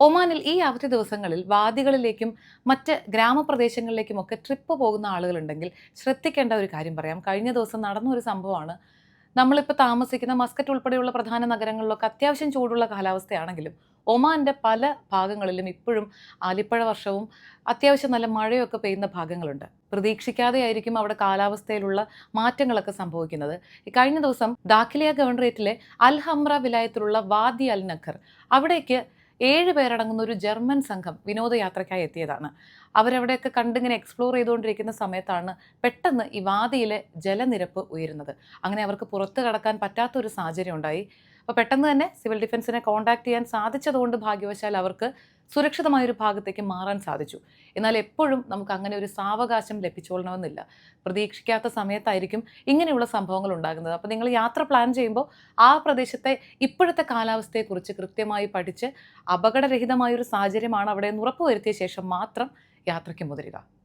ഒമാനിൽ ഈ അവധി ദിവസങ്ങളിൽ വാദികളിലേക്കും മറ്റ് ഗ്രാമപ്രദേശങ്ങളിലേക്കും ഒക്കെ ട്രിപ്പ് പോകുന്ന ആളുകളുണ്ടെങ്കിൽ ശ്രദ്ധിക്കേണ്ട ഒരു കാര്യം പറയാം. കഴിഞ്ഞ ദിവസം നടന്ന ഒരു സംഭവമാണ്. നമ്മളിപ്പോൾ താമസിക്കുന്ന മസ്കറ്റ് ഉൾപ്പെടെയുള്ള പ്രധാന നഗരങ്ങളിലൊക്കെ അത്യാവശ്യം ചൂടുള്ള കാലാവസ്ഥയാണെങ്കിലും ഒമാന്റെ പല ഭാഗങ്ങളിലും ഇപ്പോഴും ആലിപ്പഴ വർഷവും അത്യാവശ്യം നല്ല മഴയൊക്കെ പെയ്യുന്ന ഭാഗങ്ങളുണ്ട്. പ്രതീക്ഷിക്കാതെ ആയിരിക്കും അവിടെ കാലാവസ്ഥയിലുള്ള മാറ്റങ്ങളൊക്കെ സംഭവിക്കുന്നത്. കഴിഞ്ഞ ദിവസം ദാഖിലിയ ഗവർണറേറ്റിലെ അൽ ഹംറ വിലായത്തിലുള്ള വാദി അൽ നഖർ അവിടേക്ക് ഏഴ് പേരടങ്ങുന്ന ഒരു ജർമ്മൻ സംഘം വിനോദയാത്രയ്ക്കായി എത്തിയതാണ്. അവരവിടെയൊക്കെ കണ്ടിങ്ങനെ എക്സ്പ്ലോർ ചെയ്തുകൊണ്ടിരിക്കുന്ന സമയത്താണ് പെട്ടെന്ന് ഈ വാദിയിലെ ജലനിരപ്പ് ഉയരുന്നത്. അങ്ങനെ അവർക്ക് പുറത്ത് കടക്കാൻ പറ്റാത്തൊരു സാഹചര്യം ഉണ്ടായി. അപ്പോൾ പെട്ടെന്ന് തന്നെ സിവിൽ ഡിഫൻസിനെ കോൺടാക്ട് ചെയ്യാൻ സാധിച്ചതുകൊണ്ട് ഭാഗ്യവശാൽ അവർക്ക് സുരക്ഷിതമായൊരു ഭാഗത്തേക്ക് മാറാൻ സാധിച്ചു. എന്നാൽ എപ്പോഴും നമുക്ക് അങ്ങനെ ഒരു സാവകാശം ലഭിച്ചോളണമെന്നില്ല. പ്രതീക്ഷിക്കാത്ത സമയത്തായിരിക്കും ഇങ്ങനെയുള്ള സംഭവങ്ങൾ ഉണ്ടാകുന്നത്. അപ്പോൾ നിങ്ങൾ യാത്ര പ്ലാൻ ചെയ്യുമ്പോൾ ആ പ്രദേശത്തെ ഇപ്പോഴത്തെ കാലാവസ്ഥയെക്കുറിച്ച് കൃത്യമായി പഠിച്ച് അപകടരഹിതമായൊരു സാഹചര്യമാണ് അവിടെ എന്ന് ഉറപ്പുവരുത്തിയ ശേഷം മാത്രം യാത്രയ്ക്ക് മുതിരുക.